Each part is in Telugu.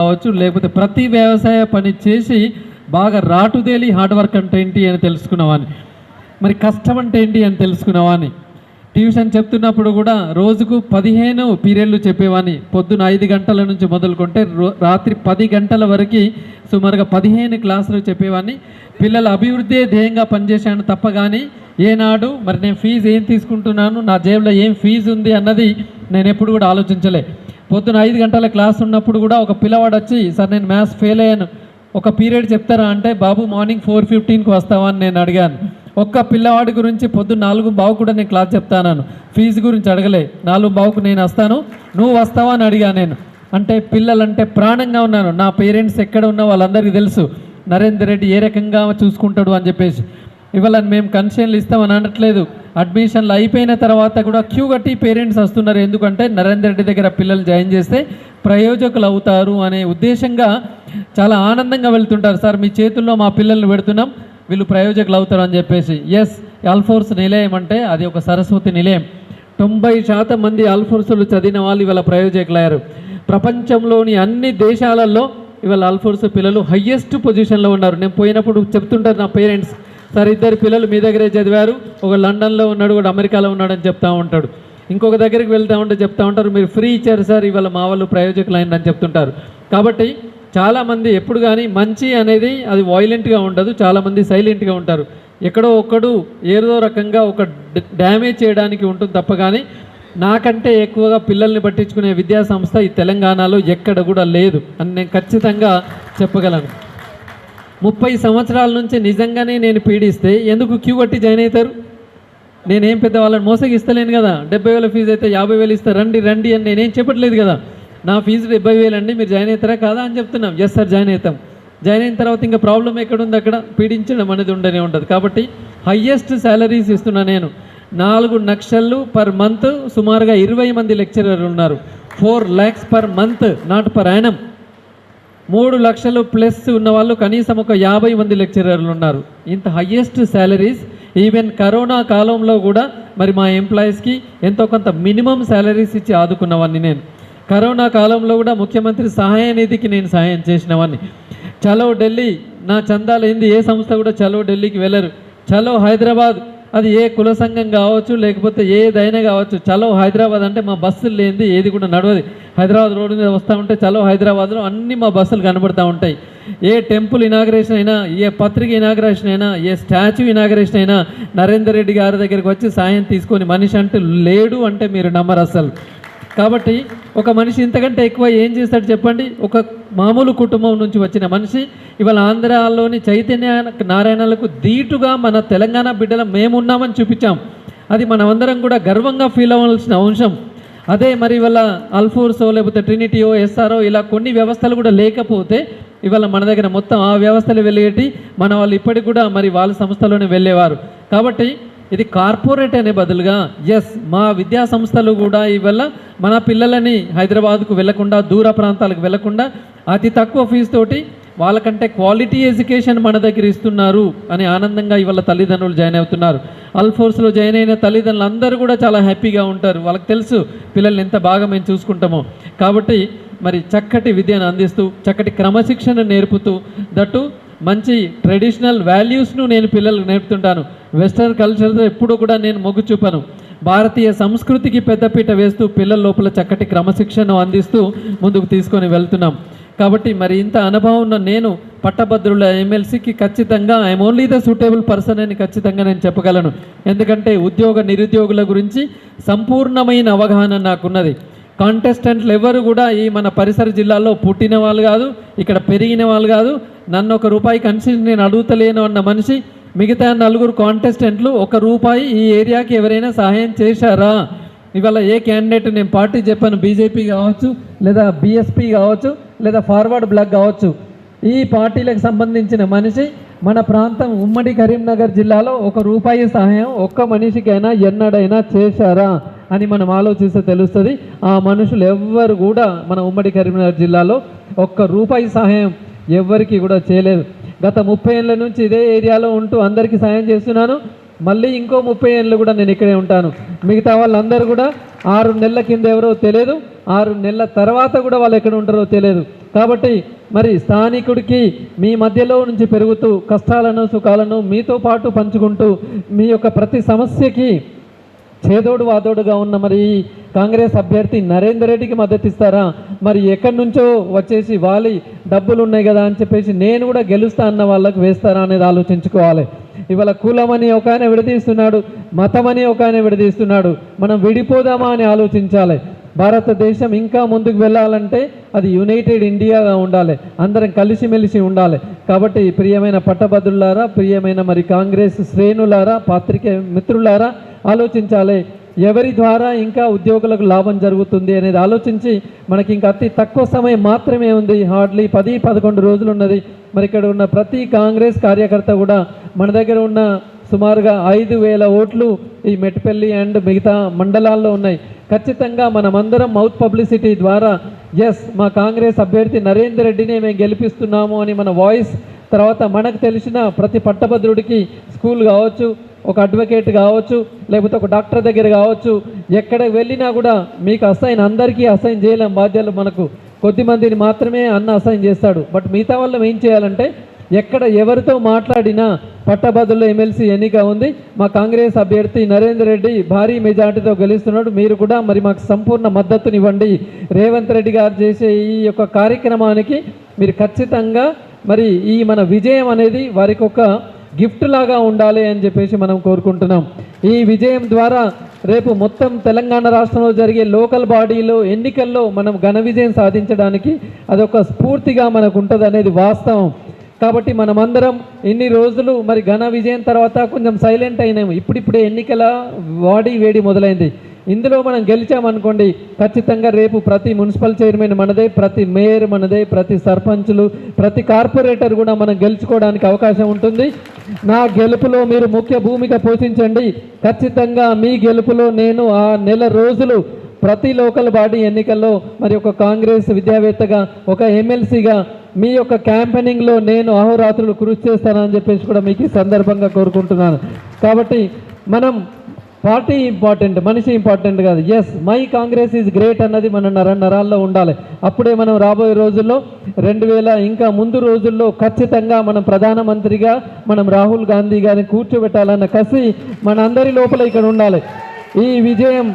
కావచ్చు లేకపోతే ప్రతి వ్యవసాయ పని చేసి బాగా రాటుదేలి హార్డ్ వర్క్ అంటే ఏంటి అని తెలుసుకున్నావాని మరి కష్టం అంటే ఏంటి అని తెలుసుకున్నావాని ట్యూషన్ చెప్తున్నప్పుడు కూడా రోజుకు పదిహేను పీరియడ్లు చెప్పేవాని పొద్దున ఐదు గంటల నుంచి మొదలుకుంటే రో- రాత్రి పది గంటల వరకు సుమారుగా పదిహేను క్లాసులు చెప్పేవాని పిల్లల అభివృద్ధి ధ్యేయంగా పనిచేశాను తప్ప కానీ ఏనాడు మరి నేను ఫీజు ఏం తీసుకుంటున్నాను నా జేబులో ఏం ఫీజు ఉంది అన్నది నేను ఎప్పుడు కూడా ఆలోచించలే. పొద్దున ఐదు గంటల క్లాస్ ఉన్నప్పుడు కూడా ఒక పిల్లవాడు వచ్చి సార్ నేను మ్యాథ్స్ ఫెయిల్ అయ్యాను. ఒక పీరియడ్ చెప్తారా? అంటే బాబు మార్నింగ్ ఫోర్ ఫిఫ్టీన్కి వస్తావా? అని నేను అడిగాను. ఒక్క పిల్లవాడి గురించి పొద్దున్న నాలుగు బావు కూడా నేను క్లాస్ చెప్తాను ఫీజు గురించి అడగలే. నాలుగు బావుకు నేను వస్తాను. నువ్వు వస్తావా? అని అడిగా నేను. అంటే పిల్లలంటే ప్రాణంగా ఉన్నాను. నా పేరెంట్స్ ఎక్కడ ఉన్నా వాళ్ళందరికీ తెలుసు. నరేందర్ రెడ్డి ఏ రకంగా చూసుకుంటాడు అని చెప్పేసి. ఇవాళ మేము కన్సెషన్లు ఇస్తామని అనట్లేదు. అడ్మిషన్లు అయిపోయిన తర్వాత కూడా క్యూ కట్టి పేరెంట్స్ వస్తున్నారు. ఎందుకంటే నరేందర్ రెడ్డి దగ్గర పిల్లలు జాయిన్ చేస్తే ప్రయోజకులు అవుతారు అనే ఉద్దేశంగా చాలా ఆనందంగా వెళ్తుంటారు. సార్ మీ చేతుల్లో మా పిల్లల్ని పెడుతున్నాం వీళ్ళు ప్రయోజకులు అవుతారు అని చెప్పేసి. ఎస్ అల్ఫోర్స్ నిలయం అంటే అది ఒక సరస్వతి నిలయం. తొంభై శాతం మంది అల్ఫోర్సులు చదివిన వాళ్ళు ఇవాళ ప్రయోజకులయ్యారు. ప్రపంచంలోని అన్ని దేశాలలో ఇవాళ అల్ఫోర్స్ పిల్లలు హయ్యెస్ట్ పొజిషన్లో ఉన్నారు. నేను పోయినప్పుడు చెప్తుంటారు నా పేరెంట్స్ సార్ ఇద్దరు పిల్లలు మీ దగ్గరే చదివారు. ఒక లండన్లో ఉన్నాడు కూడా అమెరికాలో ఉన్నాడని చెప్తా ఉంటాడు. ఇంకొక దగ్గరికి వెళ్తా ఉంటే చెప్తా ఉంటారు మీరు ఫ్రీ ఇచ్చారు సార్ ఇవాళ మా వాళ్ళు ప్రయోజకులు అయిందని చెప్తుంటారు. కాబట్టి చాలామంది ఎప్పుడు కానీ మంచి అనేది అది వాయిలెంట్గా ఉండదు చాలామంది సైలెంట్గా ఉంటారు. ఎక్కడో ఒక్కడు ఏదో రకంగా ఒక డ్యామేజ్ చేయడానికి ఉంటుంది తప్ప కానీ నాకంటే ఎక్కువగా పిల్లల్ని పట్టించుకునే విద్యా సంస్థ ఈ తెలంగాణలో ఎక్కడ కూడా లేదు అని నేను ఖచ్చితంగా చెప్పగలను. ముప్పై సంవత్సరాల నుంచి నిజంగానే నేను పీడిస్తే ఎందుకు క్యూ కట్టి జాయిన్ అవుతారు? నేనేం పెద్ద వాళ్ళని మోసగిస్తలేను కదా. డెబ్బై వేల ఫీజు అయితే యాభై వేలు ఇస్తా రండి రండి అని నేనేం చెప్పట్లేదు కదా. నా ఫీజు డెబ్బై వేలు అండి మీరు జాయిన్ అవుతారా కాదా అని చెప్తున్నాం. ఎస్ సార్ జాయిన్ అవుతాం. జాయిన్ అయిన తర్వాత ఇంకా ప్రాబ్లం ఎక్కడుంది అక్కడ? పీడించడం అనేది ఉండనే ఉంటుంది కాబట్టి హయ్యెస్ట్ శాలరీస్ ఇస్తున్నా నేను. నాలుగు లక్షలు పర్ మంత్ సుమారుగా ఇరవై మంది లెక్చరర్లు ఉన్నారు. Four lakhs per month not per annum మూడు లక్షలు ప్లస్ ఉన్న వాళ్ళు కనీసం ఒక యాభై మంది లెక్చరర్లు ఉన్నారు. ఇంత హయ్యెస్ట్ శాలరీస్ ఈవెన్ కరోనా కాలంలో కూడా మరి మా ఎంప్లాయీస్కి ఎంతో కొంత మినిమం శాలరీస్ ఇచ్చి ఆదుకున్నవాడిని నేను. కరోనా కాలంలో కూడా ముఖ్యమంత్రి సహాయ నిధికి నేను సహాయం చేసినవాడిని చలో ఢిల్లీ నా చందాలు ఏంది ఏ సంస్థ కూడా చలో ఢిల్లీకి వెళ్ళరు. చలో హైదరాబాద్ అది ఏ కుల సంఘం కావచ్చు లేకపోతే ఏదైనా కావచ్చు చలో హైదరాబాద్ అంటే మా బస్సులు లేనిది ఏది కూడా నడవదు. హైదరాబాద్ రోడ్డు మీద వస్తూ ఉంటే చలో హైదరాబాద్లో అన్ని మా బస్సులు కనబడుతూ ఉంటాయి. ఏ టెంపుల్ ఇనాగ్రేషన్ అయినా ఏ పత్రిక ఇనాగ్రేషన్ అయినా ఏ స్టాచ్యూ ఇనాగ్రేషన్ అయినా నరేందర్ రెడ్డి గారి దగ్గరికి వచ్చి సాయం తీసుకొని మనిషి అంటే లేడు అంటే మీరు నమ్మరు అసలు. కాబట్టి ఒక మనిషి ఇంతకంటే ఎక్కువ ఏం చేస్తాడు చెప్పండి? ఒక మామూలు కుటుంబం నుంచి వచ్చిన మనిషి ఇవాళ ఆంధ్రాలోని చైతన్య నారాయణలకు ధీటుగా మన తెలంగాణ బిడ్డల మేమున్నామని చూపించాం. అది మనమందరం కూడా గర్వంగా ఫీల్ అవ్వాల్సిన అంశం. అదే మరి ఇవాళ అల్ఫోర్సో లేకపోతే ట్రినిటీయో ఎస్ఆర్ఓ ఇలా కొన్ని వ్యవస్థలు కూడా లేకపోతే ఇవాళ మన దగ్గర మొత్తం ఆ వ్యవస్థలు వెళ్ళేటి మన వాళ్ళు ఇప్పటికి కూడా మరి వాళ్ళ సంస్థలోనే వెళ్ళేవారు కాబట్టి ఇది కార్పొరేట్ అనే బదులుగా ఎస్ మా విద్యా సంస్థలు కూడా ఇవాళ మన పిల్లలని హైదరాబాద్కు వెళ్ళకుండా దూర ప్రాంతాలకు వెళ్ళకుండా అతి తక్కువ ఫీజు తోటి వాళ్ళకంటే క్వాలిటీ ఎడ్యుకేషన్ మన దగ్గర ఇస్తున్నారు అని ఆనందంగా ఇవాళ తల్లిదండ్రులు జాయిన్ అవుతున్నారు. అల్ఫోర్స్లో జాయిన్ అయిన తల్లిదండ్రులు అందరూ కూడా చాలా హ్యాపీగా ఉంటారు. వాళ్ళకి తెలుసు పిల్లల్ని ఎంత బాగా మేము చూసుకుంటామో. కాబట్టి మరి చక్కటి విద్యను అందిస్తూ చక్కటి క్రమశిక్షణ నేర్పుతూ దట్టు మంచి ట్రెడిషనల్ వాల్యూస్ను నేను పిల్లలకు నేర్పుతుంటాను. వెస్టర్న్ కల్చర్తో ఎప్పుడూ కూడా నేను మొగ్గు చూపను. భారతీయ సంస్కృతికి పెద్దపీట వేస్తూ పిల్లల లోపల చక్కటి క్రమశిక్షణ అందిస్తూ ముందుకు తీసుకొని వెళ్తున్నాం. కాబట్టి మరి ఇంత అనుభవం ఉన్న నేను పట్టభద్రుల ఎమ్మెల్సీకి ఖచ్చితంగా I'm only the suitable person అని ఖచ్చితంగా నేను చెప్పగలను. ఎందుకంటే ఉద్యోగ నిరుద్యోగుల గురించి సంపూర్ణమైన అవగాహన నాకున్నది. కాంటెస్టెంట్లు ఎవరు కూడా ఈ మన పరిసర జిల్లాలో పుట్టిన వాళ్ళు కాదు ఇక్కడ పెరిగిన వాళ్ళు కాదు నన్ను ఒక రూపాయి కన్సిడర్ నేను అడుగుతలేను అన్న మనిషి మిగతా నలుగురు కాంటెస్టెంట్లు ఒక రూపాయి ఈ ఏరియాకి ఎవరైనా సహాయం చేశారా? ఇవాళ ఏ క్యాండిడేట్ నేను పార్టీ చెప్పాను బీజేపీ కావచ్చు లేదా బీఎస్పీ కావచ్చు లేదా ఫార్వర్డ్ బ్లాక్ కావచ్చు. ఈ పార్టీలకు సంబంధించిన మనిషి మన ప్రాంతం ఉమ్మడి కరీంనగర్ జిల్లాలో ఒక రూపాయి సహాయం ఒక్క మనిషికైనా ఎన్నడైనా చేశారా అని మనం ఆలోచిస్తే తెలుస్తుంది. ఆ మనుషులు ఎవ్వరు కూడా మన ఉమ్మడి కరీంనగర్ జిల్లాలో ఒక్క రూపాయి సహాయం ఎవ్వరికి కూడా చేయలేదు. గత ముప్పై ఏళ్ళ నుంచి ఇదే ఏరియాలో ఉంటూ అందరికీ సాయం చేస్తున్నాను. మళ్ళీ ఇంకో ముప్పై ఏళ్ళు కూడా నేను ఇక్కడే ఉంటాను. మిగతా వాళ్ళందరూ కూడా ఆరు నెలల కింద ఎవరో తెలియదు. ఆరు నెలల తర్వాత కూడా వాళ్ళు ఎక్కడ ఉంటారో తెలియదు. కాబట్టి మరి స్థానికుడికి మీ మధ్యలో నుంచి పెరుగుతూ కష్టాలను సుఖాలను మీతో పాటు పంచుకుంటూ మీ యొక్క ప్రతి సమస్యకి చేదోడు వాదోడుగా ఉన్న మరి ఈ కాంగ్రెస్ అభ్యర్థి నరేందర్ రెడ్డికి మద్దతు ఇస్తారా? మరి ఎక్కడి నుంచో వచ్చేసి వాలి డబ్బులు ఉన్నాయి కదా అని చెప్పేసి నేను కూడా గెలుస్తా అన్న వాళ్ళకు వేస్తారా అనేది ఆలోచించుకోవాలి. ఇవాళ కులమని ఒక ఆయన విడదీస్తున్నాడు మతమని ఒక ఆయన విడదీస్తున్నాడు. మనం విడిపోదామా అని ఆలోచించాలి. భారతదేశం ఇంకా ముందుకు వెళ్ళాలంటే అది యునైటెడ్ ఇండియాగా ఉండాలి. అందరం కలిసిమెలిసి ఉండాలి. కాబట్టి ప్రియమైన పట్టభద్రులారా ప్రియమైన మరి కాంగ్రెస్ శ్రేణులారా పాత్రికే మిత్రులారా ఆలోచించాలి. ఎవరి ద్వారా ఇంకా ఉద్యోగులకు లాభం జరుగుతుంది అనేది ఆలోచించి మనకి ఇంకా అతి తక్కువ సమయం మాత్రమే ఉంది. హార్డ్లీ పది పదకొండు రోజులు ఉన్నది. మరి ఇక్కడ ఉన్న ప్రతి కాంగ్రెస్ కార్యకర్త కూడా మన దగ్గర ఉన్న సుమారుగా ఐదు వేల ఓట్లు ఈ మెట్పల్లి అండ్ మిగతా మండలాల్లో ఉన్నాయి. ఖచ్చితంగా మనమందరం మౌత్ పబ్లిసిటీ ద్వారా ఎస్ మా కాంగ్రెస్ అభ్యర్థి నరేందర్ రెడ్డిని మేము గెలిపిస్తున్నాము అని మన వాయిస్ తర్వాత మనకు తెలిసిన ప్రతి పట్టభద్రుడికి స్కూల్ కావచ్చు ఒక అడ్వకేట్ కావచ్చు లేకపోతే ఒక డాక్టర్ దగ్గర కావచ్చు ఎక్కడ వెళ్ళినా కూడా మీకు అసైన్ అందరికీ అసైన్ చేయలేం బాధ్యతలు మనకు కొద్ది మందిని మాత్రమే అన్న అసైన్ చేస్తాడు. బట్ మిగతా వాళ్ళం ఏం చేయాలంటే ఎక్కడ ఎవరితో మాట్లాడినా పట్టభద్రుల ఎమ్మెల్సీ ఎన్నిక ఉంది. మా కాంగ్రెస్ అభ్యర్థి నరేందర్ రెడ్డి భారీ మెజార్టీతో గెలుస్తున్నాడు. మీరు కూడా మరి మాకు సంపూర్ణ మద్దతునివ్వండి. రేవంత్ రెడ్డి గారు చేసే ఈ యొక్క కార్యక్రమానికి మీరు ఖచ్చితంగా మరి ఈ మన విజయం అనేది వారికి ఒక గిఫ్ట్ లాగా ఉండాలి అని చెప్పేసి మనం కోరుకుంటున్నాం. ఈ విజయం ద్వారా రేపు మొత్తం తెలంగాణ రాష్ట్రంలో జరిగే లోకల్ బాడీలో ఎన్నికల్లో మనం ఘన విజయం సాధించడానికి అదొక స్ఫూర్తిగా మనకు ఉంటుంది అనేది వాస్తవం. కాబట్టి మనమందరం ఇన్ని రోజులు మరి ఘన విజయం తర్వాత కొంచెం సైలెంట్ అయినాము. ఇప్పుడిప్పుడే ఎన్నికల బాడీ వేడి మొదలైంది. ఇందులో మనం గెలిచామనుకోండి ఖచ్చితంగా రేపు ప్రతి మున్సిపల్ చైర్మన్ మనదే ప్రతి మేయర్ మనదే ప్రతి సర్పంచులు ప్రతి కార్పొరేటర్ కూడా మనం గెలుచుకోవడానికి అవకాశం ఉంటుంది. నా గెలుపులో మీరు ముఖ్య భూమిక పోషించండి. ఖచ్చితంగా మీ గెలుపులో నేను ఆ నెల రోజులు ప్రతి లోకల్ బాడీ ఎన్నికల్లో మరి ఒక కాంగ్రెస్ విద్యావేత్తగా ఒక ఎమ్మెల్సీగా మీ యొక్క క్యాంపెనింగ్లో నేను అహోరాత్రులు కృషి చేస్తానని చెప్పేసి కూడా మీకు ఈ సందర్భంగా కోరుకుంటున్నాను. కాబట్టి మనం పార్టీ ఇంపార్టెంట్ మనిషి ఇంపార్టెంట్ కాదు. Yes my Congress is great అన్నది మన నర నరాల్లో ఉండాలి. అప్పుడే మనం రాబోయే రోజుల్లో రెండు వేల ఇంకా ముందు రోజుల్లో ఖచ్చితంగా మనం ప్రధానమంత్రిగా మనం రాహుల్ గాంధీ గారిని కూర్చోబెట్టాలన్న కసి మన అందరి లోపల ఇక్కడ ఉండాలి. ఈ విజయం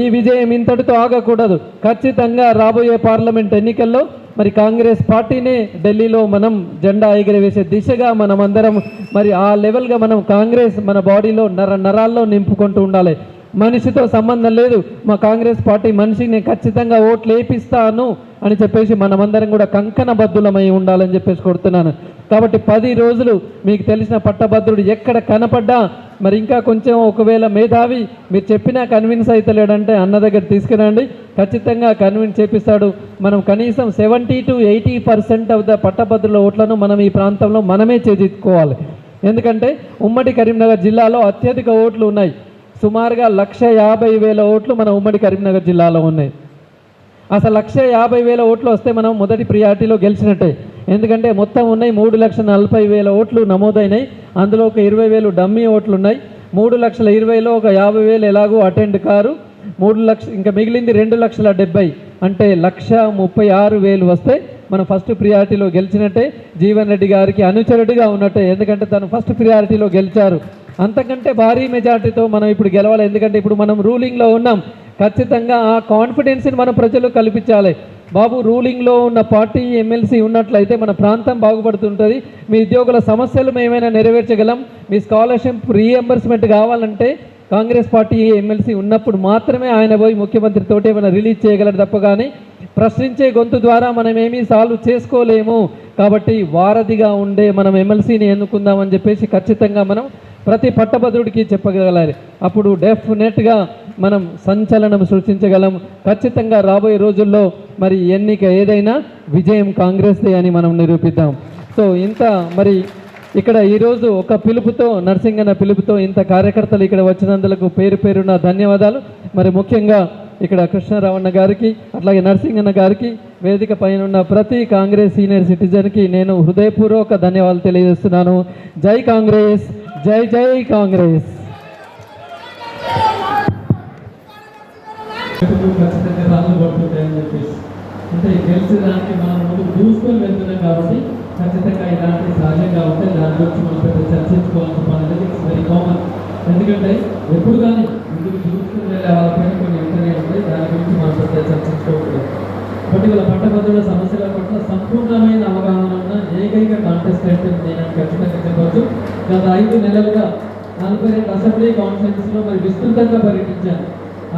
ఈ విజయం ఇంతటితో ఆగకూడదు. ఖచ్చితంగా రాబోయే పార్లమెంట్ ఎన్నికల్లో మరి కాంగ్రెస్ పార్టీనే ఢిల్లీలో మనం జెండా ఎగిరవేసే దిశగా మనం అందరం మరి ఆ లెవెల్గా మనం కాంగ్రెస్ మన బాడీలో నర నరాల్లో నింపుకుంటూ ఉండాలి. మనిషితో సంబంధం లేదు. మా కాంగ్రెస్ పార్టీ మనిషికి నేను ఖచ్చితంగా ఓట్లు వేపిస్తాను అని చెప్పేసి మనమందరం కూడా కంకణబద్ధులమై ఉండాలని చెప్పేసి కొడుతున్నాను కాబట్టి పది రోజులు మీకు తెలిసిన పట్టభద్రుడు ఎక్కడ కనపడ్డా మరి ఇంకా కొంచెం ఒకవేళ మేధావి మీరు చెప్పినా కన్విన్స్ అవుతలేడంటే అన్న దగ్గర తీసుకురండి. ఖచ్చితంగా కన్విన్స్ చేపిస్తాడు. మనం కనీసం seventy to eighty percent of the పట్టభద్రుల ఓట్లను మనం ఈ ప్రాంతంలో మనమే చేజెత్తుకోవాలి ఎందుకంటే ఉమ్మడి కరీంనగర్ జిల్లాలో అత్యధిక ఓట్లు ఉన్నాయి. సుమారుగా లక్ష యాభై వేల ఓట్లు మన ఉమ్మడి కరీంనగర్ జిల్లాలో ఉన్నాయి. అసలు లక్ష యాభై వేల ఓట్లు వస్తే మనం మొదటి ప్రియారిటీలో గెలిచినట్టే. ఎందుకంటే మొత్తం ఉన్నాయి మూడు లక్షల నలభై వేల ఓట్లు నమోదైనాయి. అందులో ఒక ఇరవై వేలు డమ్మీ ఓట్లు ఉన్నాయి మూడు లక్షల ఇరవైలో ఒక యాభై వేలు ఎలాగో అటెండ్ కారు. మూడు లక్ష ఇంకా మిగిలింది రెండు లక్షల డెబ్బై. అంటే లక్ష ముప్పై ఆరు వేలు వస్తే మనం ఫస్ట్ ప్రియారిటీలో గెలిచినట్టే. జీవన్ రెడ్డి గారికి అనుచరుడిగా ఉన్నట్టే. ఎందుకంటే తను ఫస్ట్ ప్రియారిటీలో గెలిచారు. అంతకంటే భారీ మెజార్టీతో మనం ఇప్పుడు గెలవాలి. ఎందుకంటే ఇప్పుడు మనం రూలింగ్లో ఉన్నాం. ఖచ్చితంగా ఆ కాన్ఫిడెన్స్ని మనం ప్రజలు కల్పించాలి. బాబు రూలింగ్లో ఉన్న పార్టీ ఎమ్మెల్సీ ఉన్నట్లయితే మన ప్రాంతం బాగుపడుతుంటుంది. మీ ఉద్యోగుల సమస్యలు మేమైనా నెరవేర్చగలం. మీ స్కాలర్షిప్ రీఎంబర్స్మెంట్ కావాలంటే కాంగ్రెస్ పార్టీ ఎమ్మెల్సీ ఉన్నప్పుడు మాత్రమే ఆయన పోయి ముఖ్యమంత్రితో ఏమైనా రిలీజ్ చేయగలరు తప్ప కానీ ప్రశ్నించే గొంతు ద్వారా మనం ఏమీ సాల్వ్ చేసుకోలేము. కాబట్టి వారధిగా ఉండే మనం ఎమ్మెల్సీని ఎన్నుకుందామని చెప్పేసి ఖచ్చితంగా మనం ప్రతి పట్టభద్రుడికి చెప్పగలగాలి. అప్పుడు డెఫినెట్గా మనం సంచలనం సృష్టించగలం. ఖచ్చితంగా రాబోయే రోజుల్లో మరి ఎన్నిక ఏదైనా విజయం కాంగ్రెస్దే అని మనం నిరూపిద్దాం. సో ఇంత మరి ఇక్కడ ఈరోజు ఒక పిలుపుతో నర్సింగన్న పిలుపుతో ఇంత కార్యకర్తలు ఇక్కడ వచ్చినందులకు పేరు పేరున ధన్యవాదాలు. మరి ముఖ్యంగా ఇక్కడ కృష్ణారావణ గారికి అట్లాగే నర్సింగన్న గారికి వేదిక పైన ఉన్న ప్రతి కాంగ్రెస్ సీనియర్ సిటిజన్కి నేను హృదయపూర్వక ధన్యవాదాలు తెలియజేస్తున్నాను. జై కాంగ్రెస్! జై జై కాంగ్రెస్. అంటే అంటే గెలిచేదానికి మనం ముందు చూసుకొని వెళ్తున్నాం కాబట్టి ఖచ్చితంగా ఇలాంటి సహజంగా ఉంటే దాని గురించి మనం పెద్ద చర్చించుకోవాల్సిన పని అనేది ఇట్స్ వెరీ కామన్ ఎందుకంటే ఎప్పుడు కానీ ముందుకు చూసుకుని వెళ్ళే వాళ్ళపైన కొన్ని ఇంటర్వ్యూ ఉంటాయి. దాని గురించి మనం పెద్ద చర్చించుకోకూడదు. బట్ ఇవాళ పట్టభద్రుల సమస్యల పట్ల సంపూర్ణమైన అవగాహన ఉన్న ఏకైక కాంటెస్టెంట్ నేను ఖచ్చితంగా గత ఐదు నెలలుగా నలభై రెండు అసెంబ్లీ కాన్ఫరెన్స్లో మరి విస్తృతంగా పర్యటించాను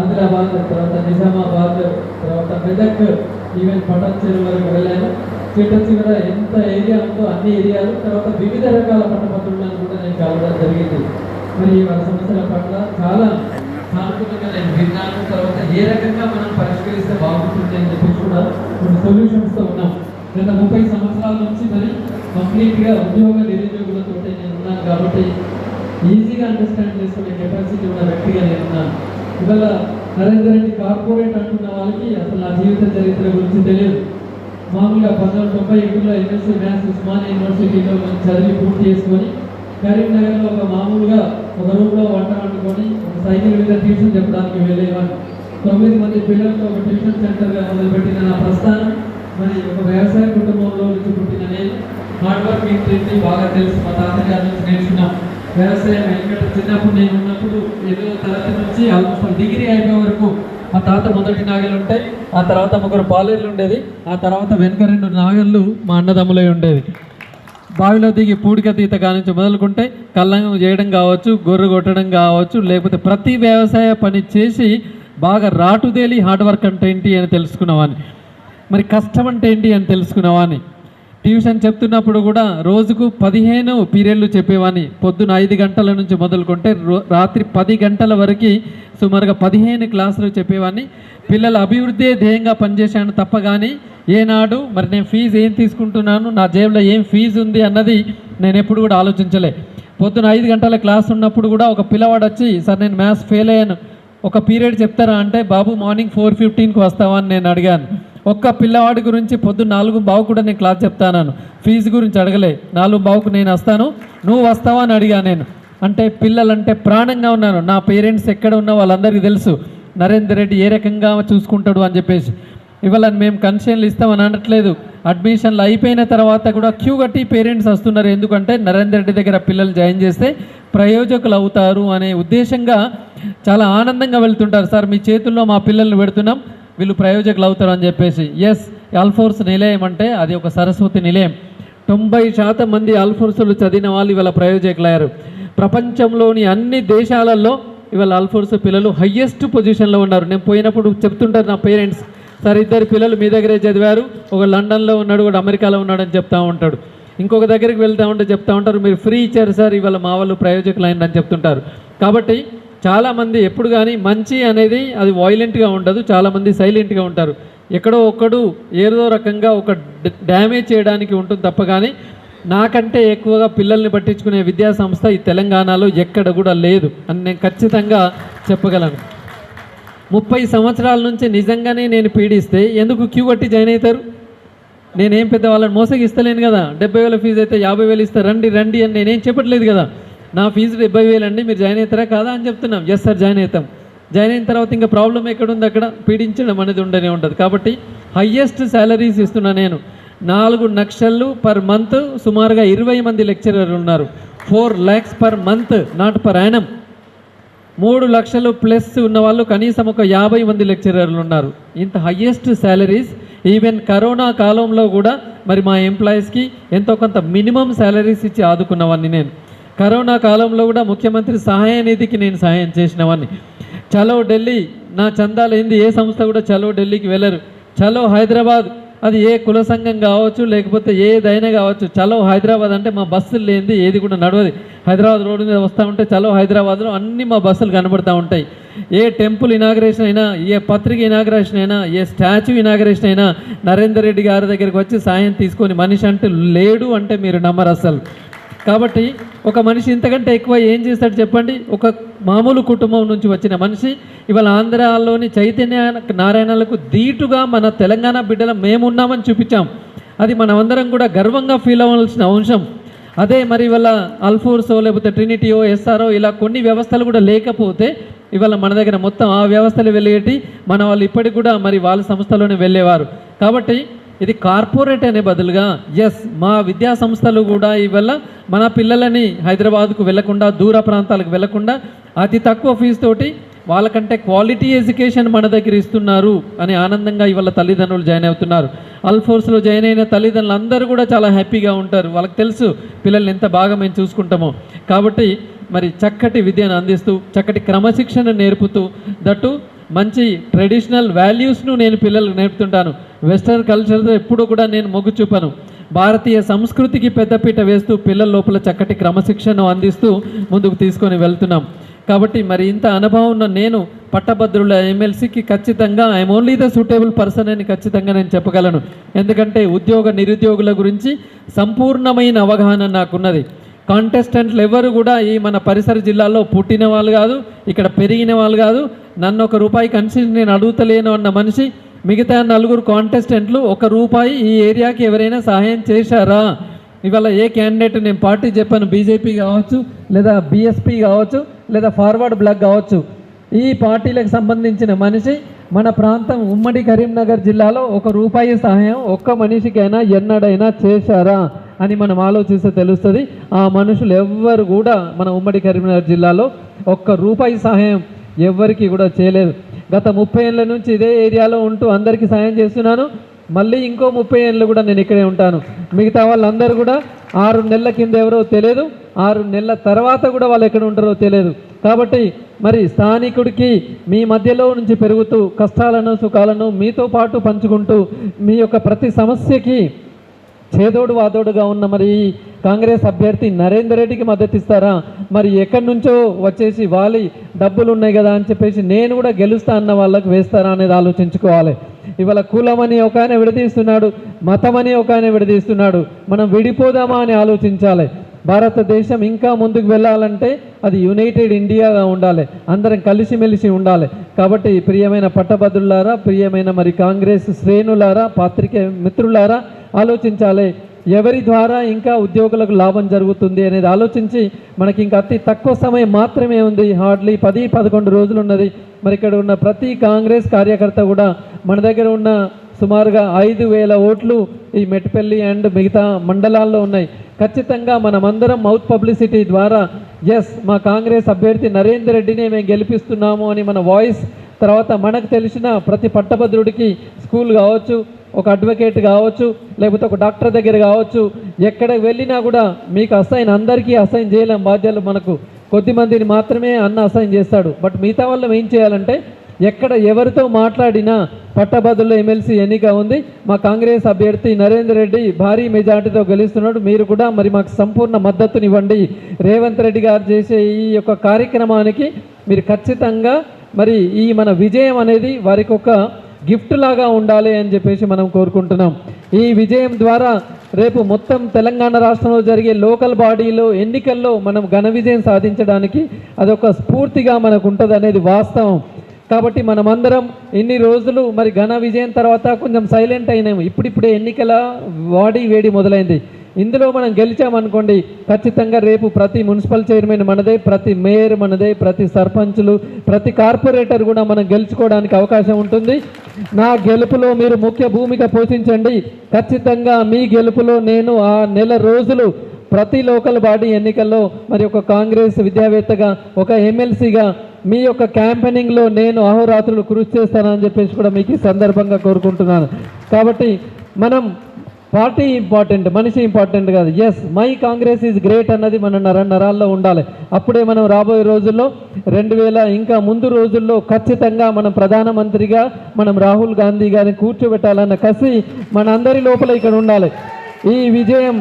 ఆదిలాబాద్ తర్వాత నిజామాబాద్ తర్వాత మెదక్ ఈవెన్ పటన్ చెరువు వరకు వెళ్ళాను చిట్ట చివర ఎంత ఏరియా ఉందో అన్ని ఏరియాలు తర్వాత వివిధ రకాల పట్టపత్రులను కూడా నేను కలవడం జరిగింది. మరి వాళ్ళ సమస్యల పట్ల చాలా సానుకూలంగా నేను విన్నాను. తర్వాత ఏ రకంగా మనం పరిష్కరిస్తే బాగుంటుంది అని చెప్పి కూడా కొన్ని సొల్యూషన్స్తో ఉన్నాం. గత ముప్పై సంవత్సరాల నుంచి మరి కంప్లీట్గా ఉద్యోగ నిరుద్యోగులతో నేను ఉన్నాను కాబట్టి ఈజీగా అండర్స్టాండ్ చేసుకునే కెపాసిటీ ఉన్న వ్యక్తిగా నేను ఉన్నాను. ఇవాళ నరేందర్ రెడ్డి కార్పొరేట్ అంటున్న వాళ్ళకి అసలు నా జీవిత చరిత్ర గురించి తెలియదు. మామూలుగా పంతొమ్మిది తొంభై ఎనిమిదిలో ఎంఎస్సీ మ్యాథ్స్ ఉస్మానియా యూనివర్సిటీలో చదివి పూర్తి చేసుకొని కరీంనగర్లో ఒక మామూలుగా ఒక రూమ్లో వంట వండుకొని ఒక సైకిల్ మీద ట్యూషన్ చెప్పడానికి వెళ్ళేవాడు తొమ్మిది మంది పిల్లలతో ఒక ట్యూషన్ సెంటర్గా మొదలుపెట్టిన నా ప్రస్థానం మరి ఒక వ్యవసాయ కుటుంబంలో నుంచి పుట్టిన నేను. హార్డ్ వర్క్ ఏంటి బాగా తెలుసు. మా తాతగారి నుంచి నేర్చుకున్నాం వ్యవసాయం ఎందుకంటే చిన్నప్పుడు నేను ఉన్నప్పుడు ఏదో తరగతి నుంచి ఆల్మోస్ట్ డిగ్రీ అయిపోయే వరకు మా తాత మొదటి నాగలు ఉంటాయి ఆ తర్వాత ముగ్గురు పాలేర్లు ఉండేది ఆ తర్వాత వెనుక రెండు నాగళ్ళు మా అన్నదమ్ములై ఉండేది బావిలో దిగి పూడిక తీత కానించి మొదలుకుంటే కళ్ళం చేయడం కావచ్చు గొర్రె కొట్టడం కావచ్చు లేకపోతే ప్రతి వ్యవసాయ పని చేసి బాగా రాటుదేలి హార్డ్ వర్క్ అంటే ఏంటి అని తెలుసుకున్నావాని మరి కష్టం అంటే ఏంటి అని తెలుసుకున్నావాని ట్యూషన్ చెప్తున్నప్పుడు కూడా రోజుకు పదిహేను పీరియడ్లు చెప్పేవాని పొద్దున ఐదు గంటల నుంచి మొదలుకుంటే రో- రాత్రి పది గంటల వరకు సుమారుగా పదిహేను క్లాసులు చెప్పేవాడిని పిల్లల అభివృద్ధి ధ్యేయంగా పనిచేశాను తప్ప కానీ ఏనాడు మరి నేను ఫీజు ఏం తీసుకుంటున్నాను నా జేబులో ఏం ఫీజు ఉంది అన్నది నేను ఎప్పుడు కూడా ఆలోచించలే. పొద్దున ఐదు గంటల క్లాస్ ఉన్నప్పుడు కూడా ఒక పిల్లవాడు వచ్చి సార్ నేను మ్యాథ్స్ ఫెయిల్ అయ్యాను. ఒక పీరియడ్ చెప్తారా? అంటే బాబు మార్నింగ్ ఫోర్ ఫిఫ్టీన్కి వస్తావా? అని నేను అడిగాను. ఒక్క పిల్లవాడి గురించి పొద్దు నాలుగు బావు కూడా నేను క్లాస్ చెప్తాను ఫీజు గురించి అడగలే. నాలుగు బావుకు నేను వస్తాను. నువ్వు వస్తావా అని అడిగా నేను. అంటే పిల్లలంటే ప్రాణంగా ఉన్నాను. నా పేరెంట్స్ ఎక్కడ ఉన్నా వాళ్ళందరికీ తెలుసు. నరేందర్ రెడ్డి ఏ రకంగా చూసుకుంటాడు అని చెప్పేసి. ఇవాళ మేము కన్సెషన్లు ఇస్తామని అనట్లేదు. అడ్మిషన్లు అయిపోయిన తర్వాత కూడా క్యూ కట్టి పేరెంట్స్ వస్తున్నారు. ఎందుకంటే నరేందర్ రెడ్డి దగ్గర పిల్లలు జాయిన్ చేస్తే ప్రయోజకులు అవుతారు అనే ఉద్దేశంగా చాలా ఆనందంగా వెళ్తుంటారు. సార్ మీ చేతుల్లో మా పిల్లల్ని పెడుతున్నాం. వీళ్ళు ప్రయోజకులు అవుతారు అని చెప్పేసి. ఎస్ అల్ఫోర్స్ నిలయం అంటే అది ఒక సరస్వతి నిలయం. తొంభై శాతం మంది అల్ఫోర్సులు చదివిన వాళ్ళు ఇవాళ ప్రయోజకులయ్యారు. ప్రపంచంలోని అన్ని దేశాలలో ఇవాళ అల్ఫోర్స్ పిల్లలు హయ్యెస్ట్ పొజిషన్లో ఉన్నారు. నేను పోయినప్పుడు చెప్తుంటారు నా పేరెంట్స్ సార్ ఇద్దరు పిల్లలు మీ దగ్గరే చదివారు. ఒక లండన్లో ఉన్నాడు ఒకడు అమెరికాలో ఉన్నాడని చెప్తా ఉంటాడు. ఇంకొక దగ్గరికి వెళ్తా ఉంటే చెప్తా ఉంటారు మీరు ఫ్రీ ఇచ్చారు సార్ ఇవాళ మా వాళ్ళు ప్రయోజకులు అయిందని చెప్తుంటారు. కాబట్టి చాలామంది ఎప్పుడు కానీ మంచి అనేది అది వాయిలెంట్గా ఉండదు చాలామంది సైలెంట్గా ఉంటారు. ఎక్కడో ఒక్కడు ఏదో రకంగా ఒక డ- డ్యామేజ్ చేయడానికి ఉంటుంది తప్ప కానీ నాకంటే ఎక్కువగా పిల్లల్ని పట్టించుకునే విద్యా సంస్థ ఈ తెలంగాణలో ఎక్కడ కూడా లేదు అని నేను ఖచ్చితంగా చెప్పగలను. ముప్పై సంవత్సరాల నుంచి నిజంగానే నేను పీడిస్తే ఎందుకు క్యూ కట్టి జాయిన్ అవుతారు? నేనేం పెద్ద వాళ్ళని మోసగిస్తలేను కదా. డెబ్బై వేల ఫీజు అయితే యాభై వేలు ఇస్తే రండి రండి అని నేనేం చెప్పట్లేదు కదా. నా ఫీజు డెబ్బై వేలు అండి మీరు జాయిన్ అవుతారా కాదా అని చెప్తున్నాం. ఎస్ సార్ జాయిన్ అవుతాం. జాయిన్ అయిన తర్వాత ఇంకా ప్రాబ్లం ఎక్కడుంది అక్కడ? పీడించడం అనేది ఉండనే ఉంటుంది కాబట్టి హయ్యెస్ట్ శాలరీస్ ఇస్తున్నా నేను. నాలుగు లక్షలు పర్ మంత్ సుమారుగా ఇరవై మంది లెక్చరర్లు ఉన్నారు. Four lakhs per month not per annum మూడు లక్షలు ప్లస్ ఉన్న వాళ్ళు కనీసం ఒక యాభై మంది లెక్చరర్లు ఉన్నారు. ఇంత హయ్యెస్ట్ శాలరీస్ ఈవెన్ కరోనా కాలంలో కూడా మరి మా ఎంప్లాయీస్కి ఎంతో కొంత మినిమం శాలరీస్ ఇచ్చి ఆదుకున్నవాన్ని నేను. కరోనా కాలంలో కూడా ముఖ్యమంత్రి సహాయ నిధికి నేను సహాయం చేసినవాడిని చలో ఢిల్లీ నా చందాలు ఏంది? ఏ సంస్థ కూడా చలో ఢిల్లీకి వెళ్ళరు. చలో హైదరాబాద్ అది ఏ కుల సంఘం కావచ్చు లేకపోతే ఏదైనా కావచ్చు చలో హైదరాబాద్ అంటే మా బస్సులు లేనిది ఏది కూడా నడవదు. హైదరాబాద్ రోడ్డు మీద వస్తూ ఉంటే చలో హైదరాబాద్లో అన్ని మా బస్సులు కనబడుతూ ఉంటాయి. ఏ టెంపుల్ ఇనాగ్రేషన్ అయినా ఏ పత్రిక ఇనాగ్రేషన్ అయినా ఏ స్టాచ్యూ ఇనాగ్రేషన్ అయినా నరేందర్ రెడ్డి గారి దగ్గరికి వచ్చి సాయం తీసుకొని మనిషి అంటే లేడు అంటే మీరు నమ్మరు అసలు కాబట్టి ఒక మనిషి ఇంతకంటే ఎక్కువ ఏం చేస్తాడు చెప్పండి? ఒక మామూలు కుటుంబం నుంచి వచ్చిన మనిషి ఇవాళ ఆంధ్రాలోని చైతన్య నారాయణలకు ధీటుగా మన తెలంగాణ బిడ్డల మేమున్నామని చూపించాం. అది మనమందరం కూడా గర్వంగా ఫీల్ అవ్వాల్సిన అంశం. అదే మరి ఇవాళ అల్ఫోర్సో లేకపోతే ట్రినిటీయో ఎస్ఆర్ఓ ఇలా కొన్ని వ్యవస్థలు కూడా లేకపోతే ఇవాళ మన దగ్గర మొత్తం ఆ వ్యవస్థలు వెళ్ళేటి మన వాళ్ళు ఇప్పటికి కూడా మరి వాళ్ళ సంస్థలోనే వెళ్ళేవారు. కాబట్టి ఇది కార్పొరేట్ అనే బదులుగా ఎస్ మా విద్యా సంస్థలు కూడా ఇవల్ల మన పిల్లలని హైదరాబాద్కు వెళ్ళకుండా దూర ప్రాంతాలకు వెళ్ళకుండా అతి తక్కువ ఫీజు తోటి వాళ్ళకంటే క్వాలిటీ ఎడ్యుకేషన్ మన దగ్గర ఇస్తున్నారు అని ఆనందంగా ఇవాళ తల్లిదండ్రులు జాయిన్ అవుతున్నారు. అల్ఫోర్స్లో జాయిన్ అయిన తల్లిదండ్రులు అందరూ కూడా చాలా హ్యాపీగా ఉంటారు. వాళ్ళకి తెలుసు పిల్లల్ని ఎంత బాగా మేము చూసుకుంటామో. కాబట్టి మరి చక్కటి విద్యను అందిస్తూ చక్కటి క్రమశిక్షణ నేర్పుతూ దట్టు మంచి ట్రెడిషనల్ వాల్యూస్ను నేను పిల్లలకు నేర్పుతుంటాను. వెస్టర్న్ కల్చర్తో ఎప్పుడు కూడా నేను మొగ్గు చూపను. భారతీయ సంస్కృతికి పెద్దపీట వేస్తూ పిల్లల లోపల చక్కటి క్రమశిక్షణను అందిస్తూ ముందుకు తీసుకొని వెళ్తున్నాం. కాబట్టి మరి ఇంత అనుభవం ఉన్న నేను పట్టభద్రుల ఎమ్మెల్సీకి ఖచ్చితంగా I'm only the suitable person అని ఖచ్చితంగా నేను చెప్పగలను. ఎందుకంటే ఉద్యోగ నిరుద్యోగుల గురించి సంపూర్ణమైన అవగాహన నాకున్నది. కాంటెస్టెంట్లు ఎవరు కూడా ఈ మన పరిసర జిల్లాలో పుట్టిన వాళ్ళు కాదు ఇక్కడ పెరిగిన వాళ్ళు కాదు. నన్ను ఒక రూపాయి కన్సిడర్ నేను అడుగుతలేను అన్న మనిషి మిగతా నలుగురు కాంటెస్టెంట్లు ఒక రూపాయి ఈ ఏరియాకి ఎవరైనా సహాయం చేశారా? ఇవాళ ఏ క్యాండిడేట్ నేను పార్టీ చెప్పాను బీజేపీ కావచ్చు లేదా బీఎస్పీ కావచ్చు లేదా ఫార్వర్డ్ బ్లాక్ కావచ్చు. ఈ పార్టీలకు సంబంధించిన మనిషి మన ప్రాంతం ఉమ్మడి కరీంనగర్ జిల్లాలో ఒక రూపాయి సహాయం ఒక్క మనిషికైనా ఎన్నడైనా చేశారా అని మనం ఆలోచిస్తే తెలుస్తుంది. ఆ మనుషులు ఎవ్వరు కూడా మన ఉమ్మడి కరీంనగర్ జిల్లాలో ఒక్క రూపాయి సహాయం ఎవ్వరికి కూడా చేయలేదు. గత ముప్పై ఏళ్ళ నుంచి ఇదే ఏరియాలో ఉంటూ అందరికీ సాయం చేస్తున్నాను. మళ్ళీ ఇంకో ముప్పై ఏళ్ళు కూడా నేను ఇక్కడే ఉంటాను. మిగతా వాళ్ళందరూ కూడా ఆరు నెలల కింద ఎవరో తెలియదు. ఆరు నెలల తర్వాత కూడా వాళ్ళు ఎక్కడ ఉంటారో తెలియదు. కాబట్టి మరి స్థానికుడికి మీ మధ్యలో నుంచి పెరుగుతూ కష్టాలను సుఖాలను మీతో పాటు పంచుకుంటూ మీ యొక్క ప్రతి సమస్యకి చేదోడు వాదోడుగా ఉన్న మరి ఈ కాంగ్రెస్ అభ్యర్థి నరేందర్ రెడ్డికి మద్దతు ఇస్తారా? మరి ఎక్కడి నుంచో వచ్చేసి వాలి డబ్బులు ఉన్నాయి కదా అని చెప్పేసి నేను కూడా గెలుస్తా అన్న వాళ్ళకు వేస్తారా అనేది ఆలోచించుకోవాలి. ఇవాళ కులమని ఒక ఆయన విడదీస్తున్నాడు మతమని ఒక ఆయన విడదీస్తున్నాడు. మనం విడిపోదామా అని ఆలోచించాలి. భారతదేశం ఇంకా ముందుకు వెళ్ళాలంటే అది యునైటెడ్ ఇండియాగా ఉండాలి. అందరం కలిసిమెలిసి ఉండాలి. కాబట్టి ప్రియమైన పట్టభద్రులారా ప్రియమైన మరి కాంగ్రెస్ శ్రేణులారా పాత్రికే మిత్రులారా ఆలోచించాలి. ఎవరి ద్వారా ఇంకా ఉద్యోగులకు లాభం జరుగుతుంది అనేది ఆలోచించి మనకి ఇంకా అతి తక్కువ సమయం మాత్రమే ఉంది. హార్డ్లీ పది పదకొండు రోజులు ఉన్నది. మరి ఇక్కడ ఉన్న ప్రతి కాంగ్రెస్ కార్యకర్త కూడా మన దగ్గర ఉన్న సుమారుగా ఐదు వేల ఓట్లు ఈ మెట్పల్లి అండ్ మిగతా మండలాల్లో ఉన్నాయి. ఖచ్చితంగా మనమందరం మౌత్ పబ్లిసిటీ ద్వారా ఎస్ మా కాంగ్రెస్ అభ్యర్థి నరేందర్ రెడ్డినే మేము గెలిపిస్తున్నాము అని మన వాయిస్ తర్వాత మనకు తెలిసిన ప్రతి పట్టభద్రుడికి స్కూల్ కావచ్చు ఒక అడ్వకేట్ కావచ్చు లేకపోతే ఒక డాక్టర్ దగ్గర కావచ్చు ఎక్కడ వెళ్ళినా కూడా మీకు అసైన్ అందరికీ అసైన్ చేయలేం బాధ్యతలు మనకు కొద్ది మందిని మాత్రమే అన్న అసైన్ చేస్తాడు. బట్ మిగతా వాళ్ళం ఏం చేయాలంటే ఎక్కడ ఎవరితో మాట్లాడినా పట్టభద్రుల ఎమ్మెల్సీ ఎన్నిక ఉంది. మా కాంగ్రెస్ అభ్యర్థి నరేందర్ రెడ్డి భారీ మెజార్టీతో గెలుస్తున్నాడు. మీరు కూడా మరి మాకు సంపూర్ణ మద్దతునివ్వండి. రేవంత్ రెడ్డి గారు చేసే ఈ యొక్క కార్యక్రమానికి మీరు ఖచ్చితంగా మరి ఈ మన విజయం అనేది వారికి ఒక గిఫ్ట్ లాగా ఉండాలి అని చెప్పేసి మనం కోరుకుంటున్నాం. ఈ విజయం ద్వారా రేపు మొత్తం తెలంగాణ రాష్ట్రంలో జరిగే లోకల్ బాడీలో ఎన్నికల్లో మనం ఘన విజయం సాధించడానికి అదొక స్ఫూర్తిగా మనకు ఉంటుంది అనేది వాస్తవం. కాబట్టి మనమందరం ఇన్ని రోజులు మరి ఘన విజయం తర్వాత కొంచెం సైలెంట్ అయినాము. ఇప్పుడిప్పుడే ఎన్నికల వాడి వేడి మొదలైంది. ఇందులో మనం గెలిచామనుకోండి ఖచ్చితంగా రేపు ప్రతి మున్సిపల్ చైర్మన్ మనదే ప్రతి మేయర్ మనదే ప్రతి సర్పంచులు ప్రతి కార్పొరేటర్ కూడా మనం గెలుచుకోవడానికి అవకాశం ఉంటుంది. నా గెలుపులో మీరు ముఖ్య భూమిక పోషించండి. ఖచ్చితంగా మీ గెలుపులో నేను ఆ నెల రోజులు ప్రతి లోకల్ బాడీ ఎన్నికల్లో మరి ఒక కాంగ్రెస్ విద్యావేత్తగా ఒక ఎమ్మెల్సీగా మీ యొక్క క్యాంపెనింగ్లో నేను అహోరాత్రులు కృషి చేస్తానని చెప్పేసి కూడా మీకు ఈ సందర్భంగా కోరుకుంటున్నాను. కాబట్టి మనం పార్టీ ఇంపార్టెంట్ మనిషి ఇంపార్టెంట్ కాదు. Yes my Congress is great అన్నది మన నర నరాల్లో ఉండాలి. అప్పుడే మనం రాబోయే రోజుల్లో రెండు వేల ఇంకా ముందు రోజుల్లో ఖచ్చితంగా మనం ప్రధానమంత్రిగా మనం రాహుల్ గాంధీ గారిని కూర్చోబెట్టాలన్న కసి మనందరి లోపల ఇక్కడ ఉండాలి. ఈ విజయం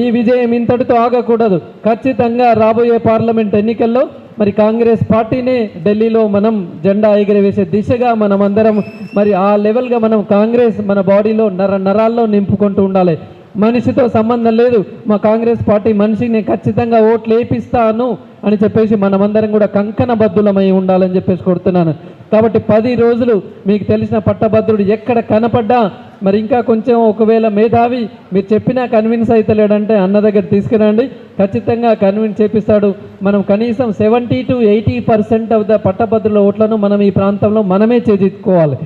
ఈ విజయం ఇంతటితో ఆగకూడదు. ఖచ్చితంగా రాబోయే పార్లమెంట్ ఎన్నికల్లో మరి కాంగ్రెస్ పార్టీనే ఢిల్లీలో మనం జెండా ఎగిరవేసే దిశగా మనం అందరం మరి ఆ లెవెల్గా మనం కాంగ్రెస్ మన బాడీలో నర నరాల్లో నింపుకుంటూ ఉండాలి. మనిషితో సంబంధం లేదు. మా కాంగ్రెస్ పార్టీ మనిషికి నేను ఖచ్చితంగా ఓట్లు వేపిస్తాను అని చెప్పేసి మనమందరం కూడా కంకణ బద్దులమై ఉండాలని చెప్పేసి కొడుతున్నాను కాబట్టి పది రోజులు మీకు తెలిసిన పట్టభద్రుడు ఎక్కడ కనపడ్డా మరి ఇంకా కొంచెం ఒకవేళ మేధావి మీరు చెప్పినా కన్విన్స్ అవుతలేడంటే అన్న దగ్గర తీసుకురండి. ఖచ్చితంగా కన్విన్స్ చేపిస్తాడు. మనం కనీసం seventy to eighty percent of the పట్టభద్రుల ఓట్లను మనం ఈ ప్రాంతంలో మనమే చేజిచ్చుకోవాలి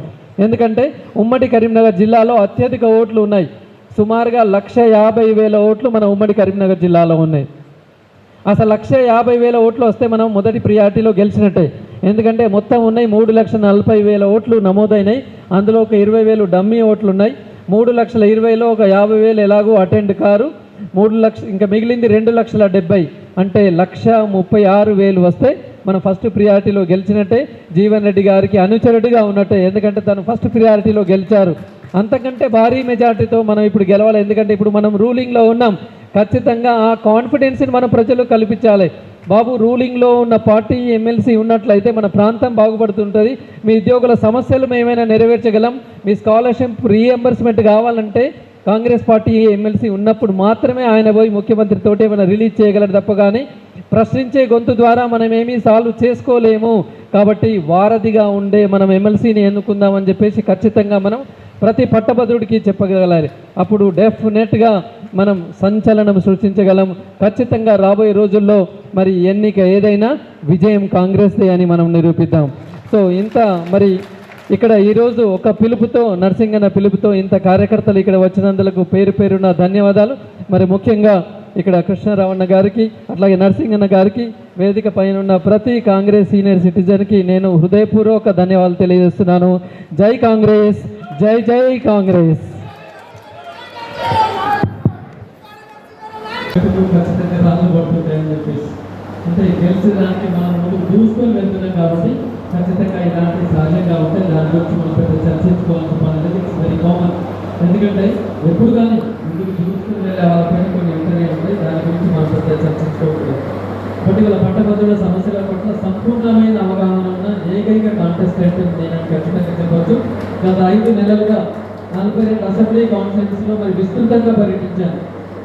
ఎందుకంటే ఉమ్మడి కరీంనగర్ జిల్లాలో అత్యధిక ఓట్లు ఉన్నాయి. సుమారుగా లక్ష యాభై వేల ఓట్లు మన ఉమ్మడి కరీంనగర్ జిల్లాలో ఉన్నాయి. అసలు లక్ష యాభై వేల ఓట్లు వస్తే మనం మొదటి ప్రియారిటీలో గెలిచినట్టే. ఎందుకంటే మొత్తం ఉన్నాయి మూడు లక్షల నలభై వేల ఓట్లు నమోదైనాయి. అందులో ఒక ఇరవై వేలు డమ్మీ ఓట్లు ఉన్నాయి మూడు లక్షల ఇరవైలో ఒక యాభై వేలు ఎలాగో అటెండ్ కారు. మూడు లక్ష ఇంకా మిగిలింది రెండు లక్షల డెబ్బై. అంటే లక్ష ముప్పై ఆరు వేలు వస్తే మనం ఫస్ట్ ప్రియారిటీలో గెలిచినట్టే జీవన్ రెడ్డి గారికి అనుచరుడిగా ఉన్నట్టే. ఎందుకంటే తను ఫస్ట్ ప్రియారిటీలో గెలిచారు. అంతకంటే భారీ మెజార్టీతో మనం ఇప్పుడు గెలవాలి. ఎందుకంటే ఇప్పుడు మనం రూలింగ్లో ఉన్నాం. ఖచ్చితంగా ఆ కాన్ఫిడెన్స్ని మనం ప్రజలు కల్పించాలి. బాబు రూలింగ్లో ఉన్న పార్టీ ఎమ్మెల్సీ ఉన్నట్లయితే మన ప్రాంతం బాగుపడుతుంటుంది. మీ ఉద్యోగుల సమస్యలు మేమైనా నెరవేర్చగలం. మీ స్కాలర్షిప్ రీఎంబర్స్మెంట్ కావాలంటే కాంగ్రెస్ పార్టీ ఎమ్మెల్సీ ఉన్నప్పుడు మాత్రమే ఆయన పోయి ముఖ్యమంత్రితోటి ఏమైనా రిలీజ్ చేయగలరు తప్ప కానీ ప్రశ్నించే గొంతు ద్వారా మనం ఏమీ సాల్వ్ చేసుకోలేము. కాబట్టి వారధిగా ఉండే మనం ఎమ్మెల్సీని ఎన్నుకుందామని చెప్పేసి ఖచ్చితంగా మనం ప్రతి పట్టభద్రుడికి చెప్పగలగాలి. అప్పుడు డెఫినెట్గా మనం సంచలనం సృష్టించగలం. ఖచ్చితంగా రాబోయే రోజుల్లో మరి ఎన్నిక ఏదైనా విజయం కాంగ్రెస్దే అని మనం నిరూపిద్దాం. సో ఇంత మరి ఇక్కడ ఈరోజు ఒక పిలుపుతో నర్సింగన్న పిలుపుతో ఇంత కార్యకర్తలు ఇక్కడ వచ్చినందులకు పేరు పేరున ధన్యవాదాలు. మరి ముఖ్యంగా ఇక్కడ కృష్ణారావణ గారికి అట్లాగే నర్సింగన్న గారికి వేదిక పైన ఉన్న ప్రతి కాంగ్రెస్ సీనియర్ సిటిజన్కి నేను హృదయపూర్వక ధన్యవాదాలు తెలియజేస్తున్నాను. జై కాంగ్రెస్ జై జై కాంగ్రెస్. ఖచ్చితంగా రాళ్ళు పడుతుంటాయని చెప్పేసి. అంటే గెలిచేదానికి మనం ముందు చూసుకొని వెళ్తున్నాం కాబట్టి ఖచ్చితంగా ఇలాంటి సహజంగా ఉంటే దాని గురించి మనం పెద్ద చర్చించుకోవాల్సిన పని అనేది ఇట్స్ వెరీ కామన్ ఎందుకంటే ఎప్పుడు కానీ ముందుకు చూసుకుని వెళ్ళే వాళ్ళపైన కొన్ని ఇంటర్వ్యూ ఉంటాయి దాని గురించి మనం పెద్ద చర్చించుకోకూడదు. బట్ ఇవాళ పట్టభద్రుల సమస్యల పట్ల సంపూర్ణమైన అవగాహన ఉన్న ఏకైక కాంటెస్టెంట్ నేను ఖచ్చితంగా చెప్పవచ్చు గత ఐదు నెలలుగా నలభై రెండు అసెంబ్లీ కాన్ఫరెన్స్లో మరి విస్తృతంగా పర్యటించాను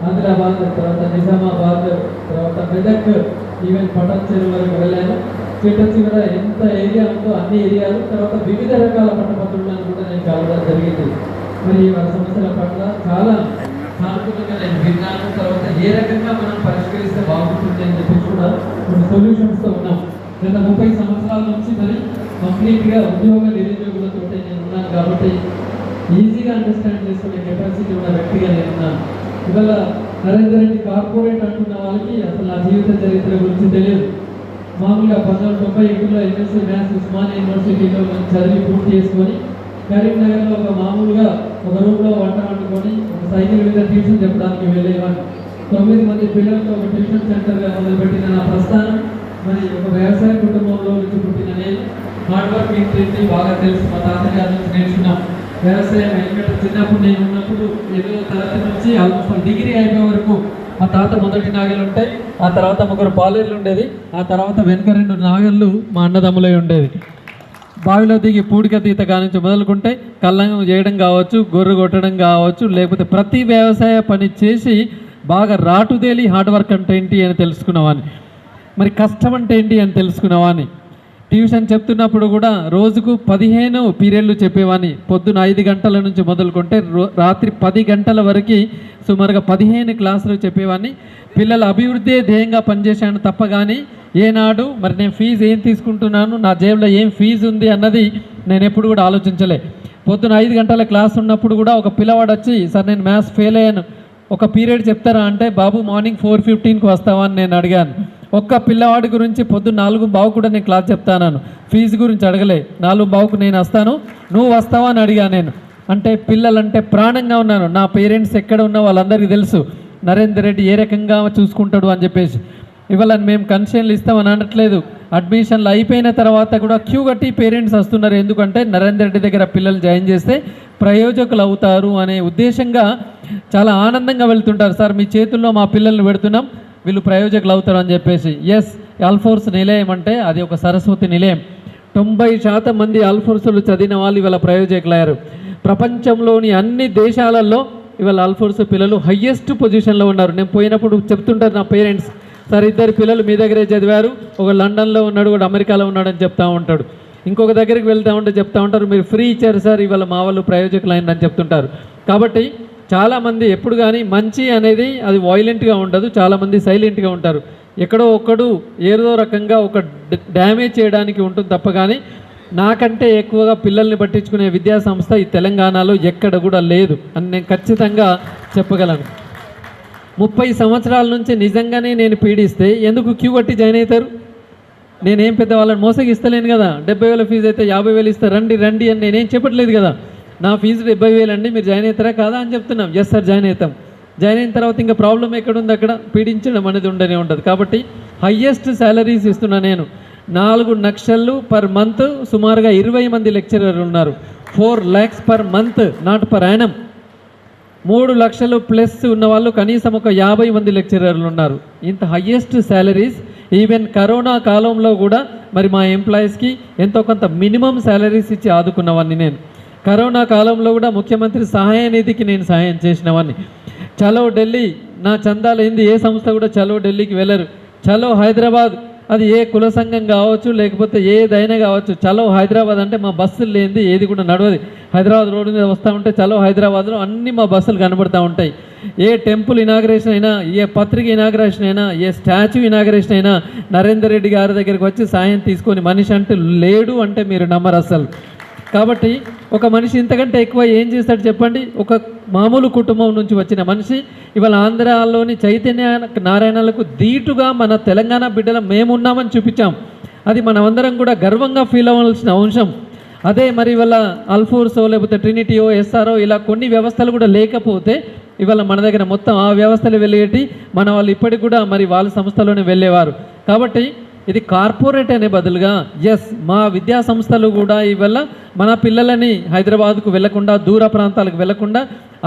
ఆదిలాబాద్ తర్వాత నిజామాబాద్ తర్వాత మెదక్ ఈవెన్ పటన్ చెరువు వరకు వెళ్ళాను. చిట్ట చివర ఎంత ఏరియా ఉందో అన్ని ఏరియాలు తర్వాత వివిధ రకాల పట్టభద్రులను కూడా నేను కలవడం జరిగింది. మరి వాళ్ళ సమస్యల పట్ల చాలా సానుకూలంగా నేను విన్నాను. తర్వాత ఏ రకంగా మనం పరిష్కరిస్తే బాగుంటుంది అని చెప్పి కూడా కొన్ని సొల్యూషన్స్తో ఉన్నాం. గత ముప్పై సంవత్సరాల నుంచి మరి కంప్లీట్గా ఉద్యోగ నిరుద్యోగులతో నేను ఉన్నాను కాబట్టి ఈజీగా అండర్స్టాండ్ చేసుకునే కెపాసిటీ ఉన్న వ్యక్తిగా నేను ఉన్నాను. ఇవాళ నరేందర్ రెడ్డి కార్పొరేట్ అంటున్న వాళ్ళకి అసలు నా జీవిత చరిత్ర గురించి తెలియదు. మామూలుగా పంతొమ్మిది తొంభై ఒకటిలో ఎంఎస్సీ మ్యాథ్స్ ఉస్మానియా యూనివర్సిటీలో నేను చదివి పూర్తి చేసుకొని కరీంనగర్లో ఒక మామూలుగా ఒక రూమ్లో వంట వండుకొని ఒక సైకిల్ మీద ట్యూషన్ చెప్పడానికి వెళ్ళేవాడిని తొమ్మిది మంది పిల్లలతో ఒక ట్యూషన్ సెంటర్గా మొదలుపెట్టిన నా ప్రస్థానం మరి ఒక వ్యవసాయ కుటుంబంలో నుంచి పుట్టిన నేను. హార్డ్ వర్క్ ఏంటి బాగా తెలుసు మా తాతగారి నుంచి నేర్చుకున్నాం వ్యవసాయం ఎందుకంటే చిన్నప్పుడు నేను ఉన్నప్పుడు ఏదో తరగతి నుంచి ఆల్మోస్ట్ డిగ్రీ అయిపోయే వరకు మా తాత మొదటి నాగలు ఉంటాయి ఆ తర్వాత ముగ్గురు పాలేర్లు ఉండేది ఆ తర్వాత వెనుక రెండు నాగళ్ళు మా అన్నదమ్ములై ఉండేది. బావిలో దిగి పూడిక తీత కానించి మొదలుకుంటే కళ్ళం చేయడం కావచ్చు గొర్రె కొట్టడం కావచ్చు లేకపోతే ప్రతి వ్యవసాయ పని చేసి బాగా రాటుదేలి హార్డ్ వర్క్ అంటే ఏంటి అని తెలుసుకున్నావాని మరి కష్టం అంటే ఏంటి అని తెలుసుకున్నావాని ట్యూషన్ చెప్తున్నప్పుడు కూడా రోజుకు పదిహేను పీరియడ్లు చెప్పేవాని పొద్దున ఐదు గంటల నుంచి మొదలుకుంటే రో- రాత్రి పది గంటల వరకు సుమారుగా పదిహేను క్లాసులు చెప్పేవాడిని పిల్లల అభివృద్ధి ధ్యేయంగా పనిచేశాను తప్ప కానీ ఏనాడు మరి నేను ఫీజు ఏం తీసుకుంటున్నాను నా జేబులో ఏం ఫీజు ఉంది అన్నది నేను ఎప్పుడు కూడా ఆలోచించలే. పొద్దున ఐదు గంటల క్లాస్ ఉన్నప్పుడు కూడా ఒక పిల్లవాడు వచ్చి సార్ నేను మ్యాథ్స్ ఫెయిల్ అయ్యాను. ఒక పీరియడ్ చెప్తారా? అంటే బాబు మార్నింగ్ ఫోర్ ఫిఫ్టీన్కి వస్తావా? అని నేను అడిగాను. ఒక్క పిల్లవాడి గురించి పొద్దు నాలుగు బావు కూడా నేను క్లాస్ చెప్తాను ఫీజు గురించి అడగలే. నాలుగు బావుకు నేను వస్తాను. నువ్వు వస్తావా అని అడిగా నేను. అంటే పిల్లలంటే ప్రాణంగా ఉన్నాను. నా పేరెంట్స్ ఎక్కడ ఉన్నా వాళ్ళందరికీ తెలుసు. నరేందర్ రెడ్డి ఏ రకంగా చూసుకుంటాడు అని చెప్పేసి. ఇవాళ మేము కన్సెషన్లు ఇస్తామని అనట్లేదు. అడ్మిషన్లు అయిపోయిన తర్వాత కూడా క్యూ కట్టి పేరెంట్స్ వస్తున్నారు. ఎందుకంటే నరేందర్ రెడ్డి దగ్గర పిల్లలు జాయిన్ చేస్తే ప్రయోజకులు అవుతారు అనే ఉద్దేశంగా చాలా ఆనందంగా వెళ్తుంటారు. సార్ మీ చేతుల్లో మా పిల్లల్ని పెడుతున్నాం. వీళ్ళు ప్రయోజకులు అవుతారు అని చెప్పేసి. ఎస్ అల్ఫోర్స్ నిలయం అంటే అది ఒక సరస్వతి నిలయం. తొంభై శాతం మంది అల్ఫోర్సులు చదివిన వాళ్ళు ఇవాళ ప్రయోజకులయ్యారు. ప్రపంచంలోని అన్ని దేశాలలో ఇవాళ అల్ఫోర్స్ పిల్లలు హయ్యెస్ట్ పొజిషన్లో ఉన్నారు. నేను పోయినప్పుడు చెప్తుంటారు నా పేరెంట్స్ సార్ ఇద్దరు పిల్లలు మీ దగ్గరే చదివారు. ఒక లండన్లో ఉన్నాడు ఒకడు అమెరికాలో ఉన్నాడని చెప్తా ఉంటాడు. ఇంకొక దగ్గరికి వెళ్తా ఉంటే చెప్తా ఉంటారు మీరు ఫ్రీ ఇచ్చారు సార్ ఇవాళ మా వాళ్ళు ప్రయోజకులు అయిందని చెప్తుంటారు. కాబట్టి చాలామంది ఎప్పుడు కానీ మంచి అనేది అది వాయిలెంట్గా ఉండదు చాలామంది సైలెంట్గా ఉంటారు. ఎక్కడో ఒక్కడు ఏదో రకంగా ఒక డ- డ్యామేజ్ చేయడానికి ఉంటుంది తప్ప కానీ నాకంటే ఎక్కువగా పిల్లల్ని పట్టించుకునే విద్యా సంస్థ ఈ తెలంగాణలో ఎక్కడ కూడా లేదు అని నేను ఖచ్చితంగా చెప్పగలను. ముప్పై సంవత్సరాల నుంచి నిజంగానే నేను పీడిస్తే ఎందుకు క్యూ కట్టి జాయిన్ అవుతారు? నేనేం పెద్ద వాళ్ళని మోసగిస్తలేను కదా. డెబ్బై వేల ఫీజు అయితే యాభై వేలు ఇస్తే రండి రండి అని నేనేం చెప్పట్లేదు కదా. నా ఫీజు డెబ్బై వేలు అండి మీరు జాయిన్ అవుతారా కాదా అని చెప్తున్నాం. ఎస్ సార్ జాయిన్ అవుతాం. జాయిన్ అయిన తర్వాత ఇంకా ప్రాబ్లం ఎక్కడుంది అక్కడ? పీడించడం అనేది ఉండనే ఉంటుంది కాబట్టి హయ్యెస్ట్ శాలరీస్ ఇస్తున్నా నేను. నాలుగు లక్షలు పర్ మంత్ సుమారుగా ఇరవై మంది లెక్చరర్లు ఉన్నారు. Four lakhs per month not per annum మూడు లక్షలు ప్లస్ ఉన్న వాళ్ళు కనీసం ఒక యాభై మంది లెక్చరర్లు ఉన్నారు. ఇంత హయ్యెస్ట్ శాలరీస్ ఈవెన్ కరోనా కాలంలో కూడా మరి మా ఎంప్లాయీస్కి ఎంతో కొంత మినిమం శాలరీస్ ఇచ్చి ఆదుకున్నవాన్ని నేను. కరోనా కాలంలో కూడా ముఖ్యమంత్రి సహాయ నిధికి నేను సహాయం చేసినవాన్ని చలో ఢిల్లీ నా చందాలు ఏంది ఏ సంస్థ కూడా చలో ఢిల్లీకి వెళ్ళరు. చలో హైదరాబాద్ అది ఏ కుల సంఘం కావచ్చు లేకపోతే ఏదైనా కావచ్చు చలో హైదరాబాద్ అంటే మా బస్సులు లేనిది ఏది కూడా నడవదు. హైదరాబాద్ రోడ్డు మీద వస్తూ ఉంటే చలో హైదరాబాద్లో అన్ని మా బస్సులు కనబడుతూ ఉంటాయి. ఏ టెంపుల్ ఇనాగ్రేషన్ అయినా ఏ పత్రిక ఇనాగ్రేషన్ అయినా ఏ స్టాచ్యూ ఇనాగ్రేషన్ అయినా నరేందర్ రెడ్డి గారి దగ్గరికి వచ్చి సాయం తీసుకొని మనిషి అంటే లేడు అంటే మీరు నమ్మరు అసలు కాబట్టి ఒక మనిషి ఇంతకంటే ఎక్కువ ఏం చేస్తాడు చెప్పండి? ఒక మామూలు కుటుంబం నుంచి వచ్చిన మనిషి ఇవాళ ఆంధ్రాలోని చైతన్య నారాయణలకు ధీటుగా మన తెలంగాణ బిడ్డల మేమున్నామని చూపించాం. అది మనమందరం కూడా గర్వంగా ఫీల్ అవ్వాల్సిన అంశం. అదే మరి ఇవాళ అల్ఫోర్సో లేకపోతే ట్రినిటీయో ఎస్ఆర్ఓ ఇలా కొన్ని వ్యవస్థలు కూడా లేకపోతే ఇవాళ మన దగ్గర మొత్తం ఆ వ్యవస్థలు వెళ్ళేటి మన వాళ్ళు ఇప్పటికి కూడా మరి వాళ్ళ సంస్థలోనే వెళ్ళేవారు. కాబట్టి ఇది కార్పొరేట్ అనే బదులుగా ఎస్ మా విద్యా సంస్థలు కూడా ఇవల్ల మన పిల్లలని హైదరాబాద్కు వెళ్ళకుండా దూర ప్రాంతాలకు వెళ్ళకుండా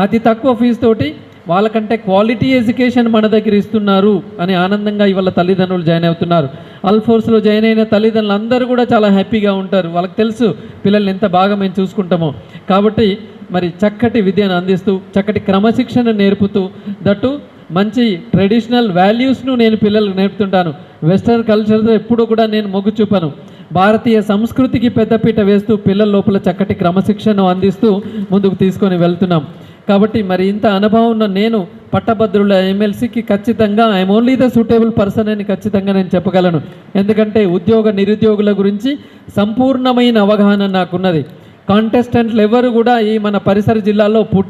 అతి తక్కువ ఫీజు తోటి వాళ్ళకంటే క్వాలిటీ ఎడ్యుకేషన్ మన దగ్గర ఇస్తున్నారు అని ఆనందంగా ఇవాళ తల్లిదండ్రులు జాయిన్ అవుతున్నారు. అల్ఫోర్స్లో జాయిన్ అయిన తల్లిదండ్రులు అందరూ కూడా చాలా హ్యాపీగా ఉంటారు. వాళ్ళకి తెలుసు పిల్లల్ని ఎంత బాగా మేము చూసుకుంటామో. కాబట్టి మరి చక్కటి విద్యను అందిస్తూ చక్కటి క్రమశిక్షణ నేర్పుతూ దట్టు మంచి ట్రెడిషనల్ వాల్యూస్ను నేను పిల్లలకు నేర్పుతుంటాను. వెస్టర్న్ కల్చర్తో ఎప్పుడు కూడా నేను మొగ్గు చూపాను. భారతీయ సంస్కృతికి పెద్దపీట వేస్తూ పిల్లల లోపల చక్కటి క్రమశిక్షణ అందిస్తూ ముందుకు తీసుకొని వెళ్తున్నాం. కాబట్టి మరి ఇంత అనుభవం ఉన్న నేను పట్టభద్రుల ఎమ్మెల్సీకి ఖచ్చితంగా I'm only the suitable person అని ఖచ్చితంగా నేను చెప్పగలను. ఎందుకంటే ఉద్యోగ నిరుద్యోగుల గురించి సంపూర్ణమైన అవగాహన నాకున్నది. కాంటెస్టెంట్లు ఎవరు కూడా ఈ మన పరిసర జిల్లాలో పుట్టి